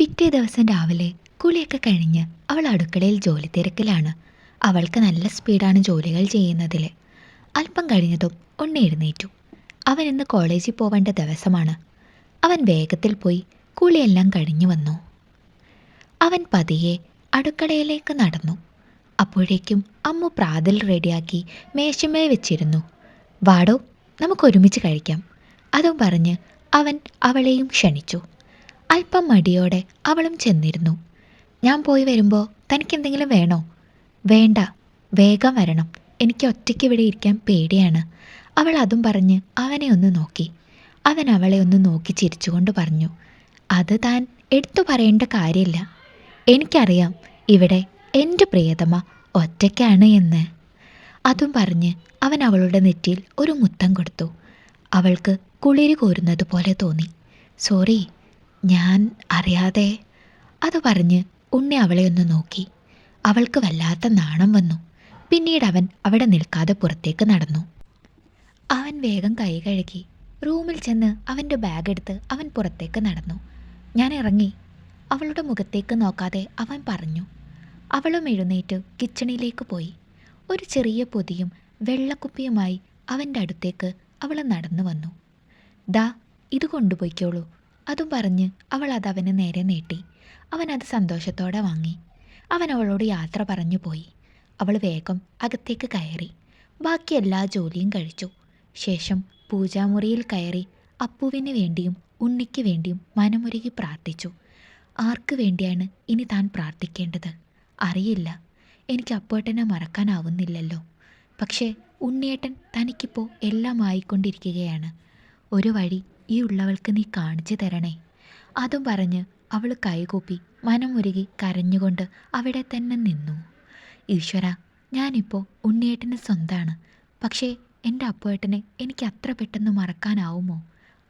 പിറ്റേ ദിവസം രാവിലെ കുളിയൊക്കെ കഴിഞ്ഞ് അവൾ അടുക്കളയിൽ ജോലി തിരക്കിലാണ്. അവൾക്ക് നല്ല സ്പീഡാണ് ജോലികൾ ചെയ്യുന്നതിൽ അല്പം കഴിഞ്ഞതും എഴുന്നേറ്റു. അവൻ ഇന്ന് കോളേജിൽ പോവേണ്ട ദിവസമാണ്. അവൻ വേഗത്തിൽ പോയി കുളിയെല്ലാം കഴിഞ്ഞു വന്നു. അവൻ പതിയെ അടുക്കളയിലേക്ക് നടന്നു. അപ്പോഴേക്കും അമ്മു പ്രാതൽ റെഡിയാക്കി മേശമേ വെച്ചിരുന്നു. വാടോ നമുക്കൊരുമിച്ച് കഴിക്കാം. അതും പറഞ്ഞ് അവൻ അവളെയും ക്ഷണിച്ചു. അല്പം മടിയോടെ അവളും ചെന്നിരുന്നു. ഞാൻ പോയി വരുമ്പോൾ തനിക്കെന്തെങ്കിലും വേണോ? വേണ്ട വേഗം വരണം. എനിക്ക് ഒറ്റയ്ക്ക് ഇവിടെ ഇരിക്കാൻ പേടിയാണ്. അവൾ അതും പറഞ്ഞ് അവനെ ഒന്ന് നോക്കി. അവൻ അവളെ ഒന്ന് നോക്കി ചിരിച്ചുകൊണ്ട് പറഞ്ഞു അത് താൻ എടുത്തു പറയേണ്ട കാര്യമില്ല. എനിക്കറിയാം ഇവിടെ എന്റെ പ്രിയതമ ഒറ്റയ്ക്കാണ് എന്ന്. അതും പറഞ്ഞ് അവൻ അവളുടെ നെറ്റിയിൽ ഒരു മുത്തം കൊടുത്തു. അവൾക്ക് കുളിരി കോരുന്നത് പോലെ തോന്നി. സോറി ഞാൻ അറിയാതെ അത് പറഞ്ഞ് ഉണ്ണി അവളെ ഒന്ന് നോക്കി. അവൾക്ക് വല്ലാത്ത നാണം വന്നു. പിന്നീട് അവൻ അവിടെ നിൽക്കാതെ പുറത്തേക്ക് നടന്നു. അവൻ വേഗം കൈ കഴുകി റൂമിൽ ചെന്ന് അവന്റെ ബാഗ് എടുത്ത് അവൻ പുറത്തേക്ക് നടന്നു. ഞാൻ ഇറങ്ങി. അവളുടെ മുഖത്തേക്ക് നോക്കാതെ അവൻ പറഞ്ഞു. അവളും എഴുന്നേറ്റ് കിച്ചണിലേക്ക് പോയി. ഒരു ചെറിയ പൊതിയും വെള്ളക്കുപ്പിയുമായി അവന്റെ അടുത്തേക്ക് അവൾ നടന്നു വന്നു. ദാ ഇത് കൊണ്ടുപോയിക്കോളൂ. അതും പറഞ്ഞ് അവൾ അത് അവന് നേരെ നീട്ടി. അവൻ അത് സന്തോഷത്തോടെ വാങ്ങി. അവൻ അവളോട് യാത്ര പറഞ്ഞു പോയി. അവൾ വേഗം അകത്തേക്ക് കയറി. ബാക്കി എല്ലാ ജോലിയും കഴിച്ചു. ശേഷം പൂജാമുറിയിൽ കയറി അപ്പുവിന് വേണ്ടിയും ഉണ്ണിക്ക് വേണ്ടിയും മനമുരുകി പ്രാർത്ഥിച്ചു. ആർക്ക് വേണ്ടിയാണ് ഇനി താൻ പ്രാർത്ഥിക്കേണ്ടത്? അറിയില്ല. എനിക്ക് അപ്പോട്ടനെ മറക്കാനാവുന്നില്ലല്ലോ. പക്ഷേ ഉണ്ണിയേട്ടൻ തനിക്കിപ്പോൾ എല്ലാം ആയിക്കൊണ്ടിരിക്കുകയാണ് ഒരു വഴി ഈ ഉള്ളവൾക്ക് നീ കാണിച്ചു തരണേ. അതും പറഞ്ഞ് അവൾ കൈകൂപ്പി മനമുരുകി കരഞ്ഞുകൊണ്ട് അവിടെ തന്നെ നിന്നു. ഈശ്വര ഞാനിപ്പോൾ ഉണ്ണിയേട്ടന് സ്വന്താണ്. പക്ഷേ എന്റെ അപ്പുവേട്ടനെ എനിക്ക് അത്ര പെട്ടെന്ന് മറക്കാനാവുമോ?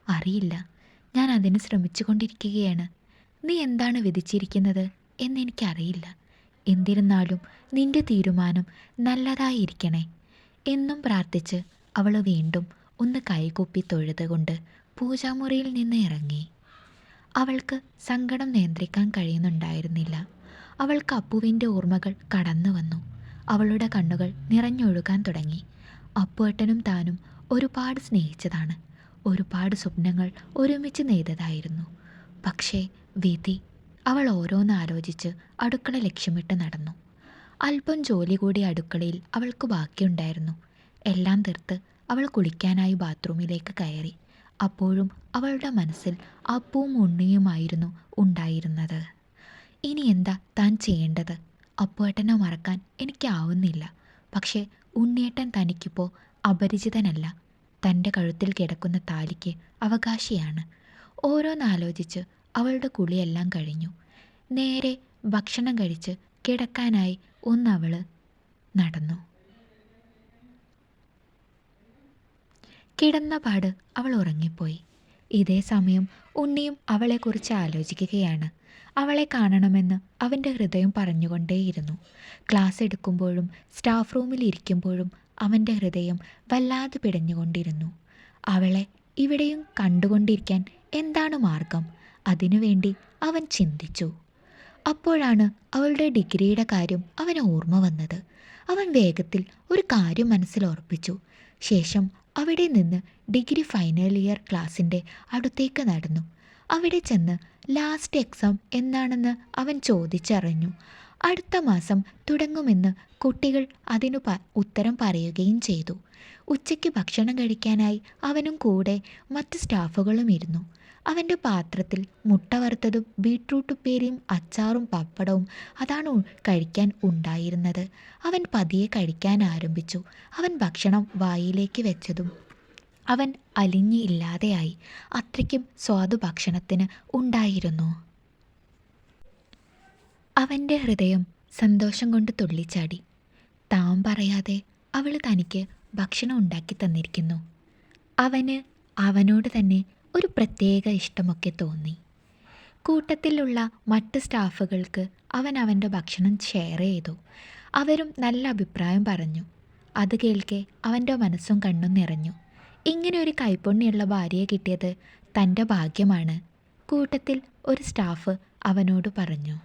അറിയില്ല. ഞാൻ അതിന് ശ്രമിച്ചു കൊണ്ടിരിക്കുകയാണ് നീ എന്താണ് വിധിച്ചിരിക്കുന്നത് എന്നെനിക്കറിയില്ല. എന്നിരുന്നാലും നിന്റെ തീരുമാനം നല്ലതായിരിക്കണേ. എന്നും പ്രാർത്ഥിച്ച് അവൾ വീണ്ടും ഒന്ന് കൈകൂപ്പി തൊഴുതുകൊണ്ട് പൂജാമുറിയിൽ നിന്ന് ഇറങ്ങി. അവൾക്ക് സങ്കടം നിയന്ത്രിക്കാൻ കഴിയുന്നുണ്ടായിരുന്നില്ല. അവൾക്ക് അപ്പുവിന്റെ ഓർമ്മകൾ കടന്നു വന്നു. അവളുടെ കണ്ണുകൾ നിറഞ്ഞൊഴുകാൻ തുടങ്ങി. അപ്പുവേട്ടനും താനും ഒരുപാട് സ്നേഹിച്ചതാണ്. ഒരുപാട് സ്വപ്നങ്ങൾ ഒരുമിച്ച് നെയ്തതായിരുന്നു. പക്ഷേ വിധി അവൾ ഓരോന്ന് ആലോചിച്ച് അടുക്കള ലക്ഷ്യമിട്ട് നടന്നു. അല്പം ജോലി കൂടി അടുക്കളയിൽ അവൾക്ക് ബാക്കിയുണ്ടായിരുന്നു. എല്ലാം തീർത്ത് അവൾ കുളിക്കാനായി ബാത്റൂമിലേക്ക് കയറി. അപ്പോഴും അവളുടെ മനസ്സിൽ അപ്പവും ഉണ്ണിയുമായിരുന്നു ഉണ്ടായിരുന്നത്. ഇനി എന്താ താൻ ചെയ്യേണ്ടത്? അപ്പുവേട്ടനെ മറക്കാൻ എനിക്കാവുന്നില്ല. പക്ഷേ ഉണ്ണിയേട്ടൻ തനിക്കിപ്പോൾ അപരിചിതനല്ല. തന്റെ കഴുത്തിൽ കിടക്കുന്ന താലിക്ക് അവകാശിയാണ്. ഓരോന്നാലോചിച്ച് അവളുടെ കുളിയെല്ലാം കഴിഞ്ഞു. നേരെ ഭക്ഷണം കഴിച്ച് കിടക്കാനായി ഒന്നവൾ നടന്നു. കിടന്ന പാട് അവൾ ഉറങ്ങിപ്പോയി. ഇതേ സമയം ഉണ്ണിയും അവളെക്കുറിച്ച് ആലോചിക്കുകയാണ്. അവളെ കാണണമെന്ന് അവന്റെ ഹൃദയം പറഞ്ഞുകൊണ്ടേയിരുന്നു. ക്ലാസ് എടുക്കുമ്പോഴും സ്റ്റാഫ് റൂമിൽ ഇരിക്കുമ്പോഴും അവന്റെ ഹൃദയം വല്ലാതെ പിടഞ്ഞുകൊണ്ടിരുന്നു. അവളെ ഇവിടെയും കണ്ടുകൊണ്ടിരിക്കാൻ എന്താണ് മാർഗം? അതിനുവേണ്ടി അവൻ ചിന്തിച്ചു. അപ്പോഴാണ് അവളുടെ ഡിഗ്രിയുടെ കാര്യം അവന് ഓർമ്മ വന്നത്. അവൻ വേഗത്തിൽ ഒരു കാര്യം മനസ്സിൽ ഉറപ്പിച്ചു. ശേഷം അവിടെ നിന്ന് ഡിഗ്രി ഫൈനൽ ഇയർ ക്ലാസ്സിന്റെ അടുത്തേക്ക് നടന്നു. അവിടെ ചെന്ന് ലാസ്റ്റ് എക്സാം എന്നാണെന്ന് അവൻ ചോദിച്ചറിഞ്ഞു. അടുത്ത മാസം തുടങ്ങുമെന്ന് കുട്ടികൾ അതിനു പ ഉത്തരം പറയുകയും ചെയ്തു. ഉച്ചയ്ക്ക് ഭക്ഷണം കഴിക്കാനായി അവനും കൂടെ മറ്റ് സ്റ്റാഫുകളും ഇരുന്നു. അവന്റെ പാത്രത്തിൽ മുട്ട വറുത്തതും ബീട്രൂട്ട് ഉപ്പേരിയും അച്ചാറും പപ്പടവും അതാണ് കഴിക്കാൻ ഉണ്ടായിരുന്നത്. അവൻ പതിയെ കഴിക്കാൻ ആരംഭിച്ചു. അവൻ ഭക്ഷണം വായിലേക്ക് വെച്ചതും അവൻ അലിഞ്ഞ് ഇല്ലാതെയായി. അത്രയ്ക്കും സ്വാദു ഭക്ഷണത്തിന് ഉണ്ടായിരുന്നു. അവന്റെ ഹൃദയം സന്തോഷം കൊണ്ട് തുള്ളിച്ചാടി. താൻ പറയാതെ അവൾ തനിക്ക് ഭക്ഷണം ഉണ്ടാക്കി തന്നിരിക്കുന്നു. അവന് അവനോട് തന്നെ ഒരു പ്രത്യേക ഇഷ്ടമൊക്കെ തോന്നി. കൂട്ടത്തിലുള്ള മറ്റ് സ്റ്റാഫുകൾക്ക് അവൻ അവന്റെ ഭക്ഷണം ഷെയർ ചെയ്തു. അവരും നല്ല അഭിപ്രായം പറഞ്ഞു. അത് കേൾക്കെ അവന്റെ മനസ്സും കണ്ണും നിറഞ്ഞു. ഇങ്ങനെ ഒരു കൈപ്പുണ്യുള്ള ഭാര്യയെ കിട്ടിയത് തന്റെ ഭാഗ്യമാണ്. കൂട്ടത്തിൽ ഒരു സ്റ്റാഫ് അവനോട് പറഞ്ഞു.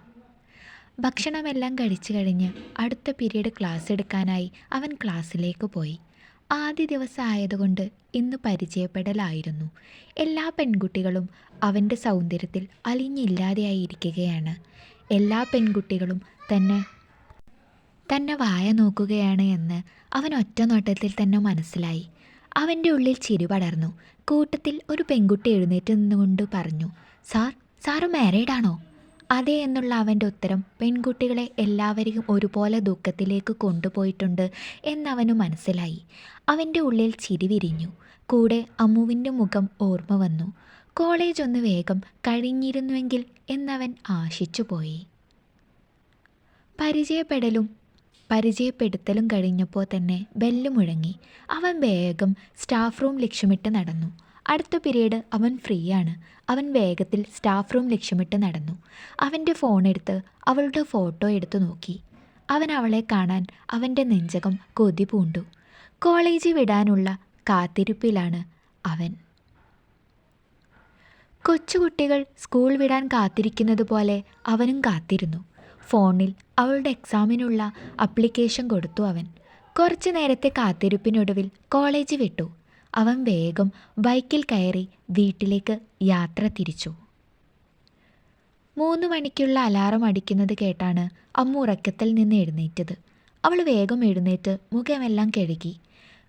ഭക്ഷണമെല്ലാം കഴിച്ചു കഴിഞ്ഞ് അടുത്ത പീരീഡ് ക്ലാസ് എടുക്കാനായി അവൻ ക്ലാസ്സിലേക്ക് പോയി. ആദ്യ ദിവസമായതുകൊണ്ട് ഇന്ന് പരിചയപ്പെടലായിരുന്നു. എല്ലാ പെൺകുട്ടികളും അവന്റെ സൗന്ദര്യത്തിൽ അലിഞ്ഞില്ലാതെയായിരിക്കുകയാണ്. എല്ലാ പെൺകുട്ടികളും തന്നെ തന്നെ വായ നോക്കുകയാണ് എന്ന് അവൻ ഒറ്റ നോട്ടത്തിൽ തന്നെ മനസ്സിലായി. അവന്റെ ഉള്ളിൽ ചിരി പടർന്നു. കൂട്ടത്തിൽ ഒരു പെൺകുട്ടി എഴുന്നേറ്റ് നിന്നുകൊണ്ട് പറഞ്ഞു സാർ സാറ് മാരീഡാണോ? അതെ എന്നുള്ള അവന്റെ ഉത്തരം പെൺകുട്ടികളെ എല്ലാവരെയും ഒരുപോലെ ദുഃഖത്തിലേക്ക് കൊണ്ടുപോയിട്ടുണ്ട് എന്നവനു മനസ്സിലായി. അവന്റെ ഉള്ളിൽ ചിരി വിരിഞ്ഞു. കൂടെ അമ്മുവിന്റെ മുഖം ഓർമ്മ വന്നു. കോളേജ് ഒന്ന് വേഗം കഴിഞ്ഞിരുന്നുവെങ്കിൽ എന്നവൻ ആശിച്ചുപോയി. പരിചയപ്പെടലും പരിചയപ്പെടുത്തലും കഴിഞ്ഞപ്പോൾ തന്നെ ബെല്ല് മുഴങ്ങി. അവൻ വേഗം സ്റ്റാഫ് റൂം ലക്ഷ്യമിട്ട് നടന്നു. അടുത്ത പീരീഡ് അവൻ ഫ്രീ ആണ് അവൻ വേഗത്തിൽ സ്റ്റാഫ് റൂം ലക്ഷ്യമിട്ട് നടന്നു. അവന്റെ ഫോൺ എടുത്ത് അവളുടെ ഫോട്ടോ എടുത്തു നോക്കി. അവൻ അവളെ കാണാൻ അവന്റെ നെഞ്ചകം കൊതി പൂണ്ടു. കോളേജിൽ വിടാനുള്ള കാത്തിരിപ്പിലാണ് അവൻ. കൊച്ചുകുട്ടികൾ സ്കൂൾ വിടാൻ കാത്തിരിക്കുന്നത് പോലെ അവനും കാത്തിരുന്നു. ഫോണിൽ അവളുടെ എക്സാമിനുള്ള അപ്ലിക്കേഷൻ കൊടുത്തു അവൻ. കുറച്ചു നേരത്തെ കാത്തിരിപ്പിനൊടുവിൽ കോളേജ് വിട്ടു. അവൻ വേഗം ബൈക്കിൽ കയറി വീട്ടിലേക്ക് യാത്ര തിരിച്ചു. മൂന്ന് മണിക്കുള്ള അലാറം അടിക്കുന്നത് കേട്ടാണ് അമ്മ ഉറക്കത്തിൽ നിന്ന് എഴുന്നേറ്റത്. അവൾ വേഗം എഴുന്നേറ്റ് മുഖമെല്ലാം കഴുകി.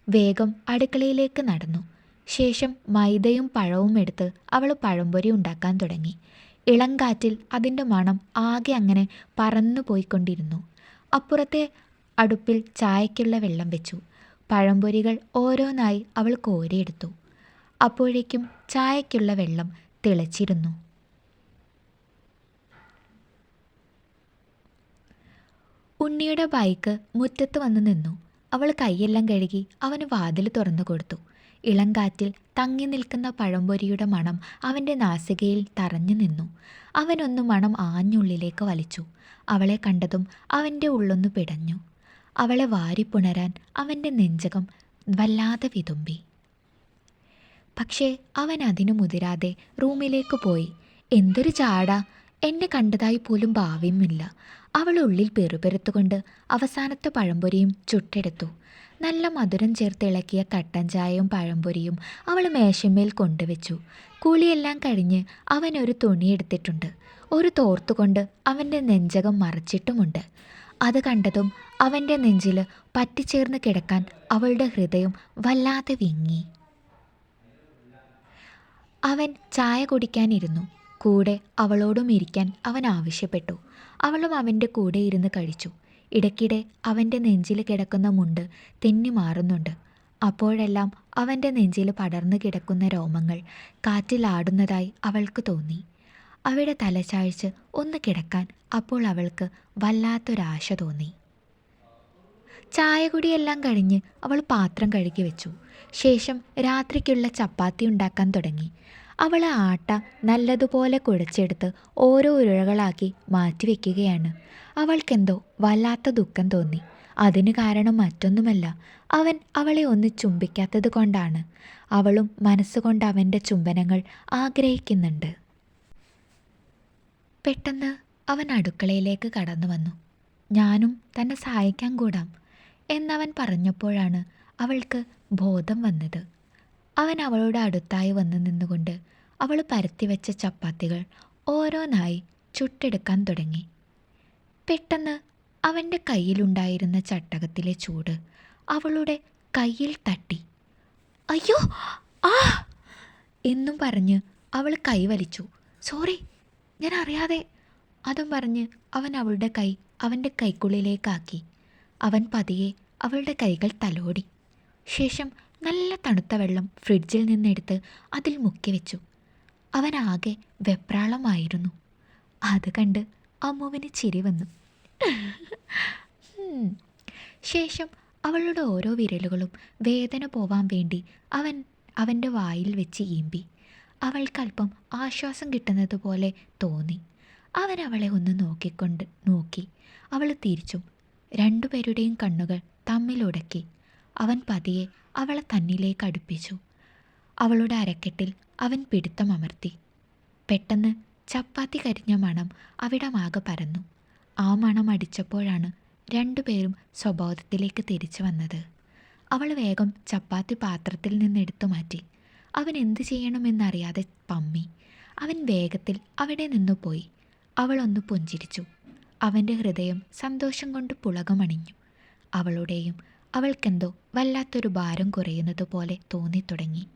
വേഗം അടുക്കളയിലേക്ക് നടന്നു. ശേഷം മൈദയും പഴവും എടുത്ത് അവൾ പഴംപൊരി ഉണ്ടാക്കാൻ തുടങ്ങി. ഇളങ്കാറ്റിൽ അതിന്റെ മണം ആകെ അങ്ങനെ പറന്നു പോയിക്കൊണ്ടിരുന്നു. അപ്പുറത്തെ അടുപ്പിൽ ചായക്കുള്ള വെള്ളം വെച്ചു. പഴംപൊരികൾ ഓരോന്നായി അവൾ കോരിയെടുത്തു. അപ്പോഴേക്കും ചായക്കുള്ള വെള്ളം തിളച്ചിരുന്നു. ഉണ്ണിയുടെ ബൈക്ക് മുറ്റത്ത് വന്ന് നിന്നു. അവൾ കൈയെല്ലാം കഴുകി അവന് വാതിൽ തുറന്നു കൊടുത്തു. ഇളങ്കാറ്റിൽ തങ്ങി നിൽക്കുന്ന പഴംപൊരിയുടെ മണം അവന്റെ നാസികയിൽ തറഞ്ഞു നിന്നു. അവനൊന്ന് മണം ആഞ്ഞുള്ളിലേക്ക് വലിച്ചു. അവളെ കണ്ടതും അവന്റെ ഉള്ളൊന്നു പിടഞ്ഞു. അവളെ വാരിപ്പുണരാൻ അവന്റെ നെഞ്ചകം വല്ലാതെ വിതുമ്പി. പക്ഷേ അവൻ അതിനു മുതിരാതെ റൂമിലേക്ക് പോയി. എന്തൊരു ചാടാ! എന്നെ കണ്ടതായി പോലും ഭാവ്യമില്ല. അവൾ ഉള്ളിൽ പെറുപെരുത്തുകൊണ്ട് അവസാനത്തെ പഴംപൊരിയും ചുട്ടെടുത്തു. നല്ല മധുരം ചേർത്ത് ഇളക്കിയ കട്ടൻ ചായയും പഴംപൊരിയും അവൾ മേശമേൽ കൊണ്ടുവച്ചു. കൂളിയെല്ലാം കഴിഞ്ഞ് അവൻ ഒരു തുണിയെടുത്തിട്ടുണ്ട് ഒരു തോർത്തുകൊണ്ട് അവന്റെ നെഞ്ചകം മറച്ചിട്ടുമുണ്ട്. അത് കണ്ടതും അവന്റെ നെഞ്ചിൽ പറ്റിച്ചേർന്ന് കിടക്കാൻ അവളുടെ ഹൃദയം വല്ലാതെ വിങ്ങി. അവൻ ചായ കുടിക്കാനിരുന്നു. കൂടെ അവളോടും ഇരിക്കാൻ അവൻ ആവശ്യപ്പെട്ടു. അവളും അവന്റെ കൂടെ ഇരുന്ന് കഴിച്ചു. ഇടയ്ക്കിടെ അവന്റെ നെഞ്ചിൽ കിടക്കുന്ന മുണ്ട് തെന്നി മാറുന്നുണ്ട്. അപ്പോഴെല്ലാം അവന്റെ നെഞ്ചിൽ പടർന്നു കിടക്കുന്ന രോമങ്ങൾ കാറ്റിലാടുന്നതായി അവൾക്ക് തോന്നി. അവിടെ തലചായ്ച്ച് ഒന്ന് കിടക്കാൻ അപ്പോൾ അവൾക്ക് വല്ലാത്തൊരാശ തോന്നി. ചായ കുടിയെല്ലാം കഴിഞ്ഞ് അവൾ പാത്രം കഴുകി വെച്ചു. ശേഷം രാത്രിക്കുള്ള ചപ്പാത്തി ഉണ്ടാക്കാൻ തുടങ്ങി. അവൾ ആട്ട നല്ലതുപോലെ കുഴച്ചെടുത്ത് ഓരോ ഉരുളകളാക്കി മാറ്റിവെക്കുകയാണ് അവൾക്കെന്തോ വല്ലാത്ത ദുഃഖം തോന്നി. അതിന് കാരണം മറ്റൊന്നുമല്ല അവൻ അവളെ ഒന്ന് ചുംബിക്കാത്തത് കൊണ്ടാണ്. അവളും മനസ്സുകൊണ്ട് അവന്റെ ചുംബനങ്ങൾ ആഗ്രഹിക്കുന്നുണ്ട്. പെട്ടെന്ന് അവൻ അടുക്കളയിലേക്ക് കടന്നു വന്നു. ഞാനും തന്നെ സഹായിക്കാൻ കൂടാം. എന്നവൻ പറഞ്ഞപ്പോഴാണ് അവൾക്ക് ബോധം വന്നത്. അവൻ അവളുടെ അടുത്തായി വന്ന് നിന്നുകൊണ്ട് അവൾ പരത്തിവെച്ച ചപ്പാത്തികൾ ഓരോന്നായി ചുട്ടെടുക്കാൻ തുടങ്ങി. പെട്ടെന്ന് അവന്റെ കയ്യിലുണ്ടായിരുന്ന ചട്ടകത്തിലെ ചൂട് അവളുടെ കയ്യിൽ തട്ടി. അയ്യോ ആ! എന്നും പറഞ്ഞ് അവൾ കൈ വലിച്ചു. സോറി ഞാൻ അറിയാതെ അതും പറഞ്ഞ് അവൻ അവളുടെ കൈ അവന്റെ കൈക്കുള്ളിലേക്കാക്കി. അവൻ പതിയെ അവളുടെ കൈകൾ തലോടി. ശേഷം നല്ല തണുത്ത വെള്ളം ഫ്രിഡ്ജിൽ നിന്നെടുത്ത് അതിൽ മുക്കി വെച്ചു. അവനാകെ വെപ്രാളമായിരുന്നു. അത് കണ്ട് അമ്മുവിന് ചിരി വന്നു. ശേഷം അവളുടെ ഓരോ വിരലുകളും വേദന പോവാൻ വേണ്ടി അവൻ അവന്റെ വായിൽ വെച്ച് ഈമ്പി. അവൾക്കല്പം ആശ്വാസം കിട്ടുന്നത് പോലെ തോന്നി. അവൻ അവളെ ഒന്ന് നോക്കിക്കൊണ്ട് നോക്കി. അവൾ തിരിച്ചും രണ്ടുപേരുടെയും കണ്ണുകൾ തമ്മിലുടക്കി. അവൻ പതിയെ അവളെ തന്നിലേക്ക് അടുപ്പിച്ചു. അവളുടെ അരക്കെട്ടിൽ അവൻ പിടുത്തം അമർത്തി. പെട്ടെന്ന് ചപ്പാത്തി കരിഞ്ഞ മണം അവിടമാകെ പരന്നു. ആ മണം അടിച്ചപ്പോഴാണ് രണ്ടുപേരും സ്വബോധത്തിലേക്ക് തിരിച്ചു വന്നത്. അവൾ വേഗം ചപ്പാത്തി പാത്രത്തിൽ നിന്ന് എടുത്തു മാറ്റി. അവൻ എന്തു ചെയ്യണമെന്നറിയാതെ പമ്മി. അവൻ വേഗത്തിൽ അവിടെ നിന്നു പോയി. അവളൊന്ന് പുഞ്ചിരിച്ചു. അവന്റെ ഹൃദയം സന്തോഷം കൊണ്ട് പുളകമണിഞ്ഞു. അവളുടെയും അവൾക്കെന്തോ വല്ലാത്തൊരു ഭാരം കുറയുന്നത് പോലെ തോന്നിത്തുടങ്ങി.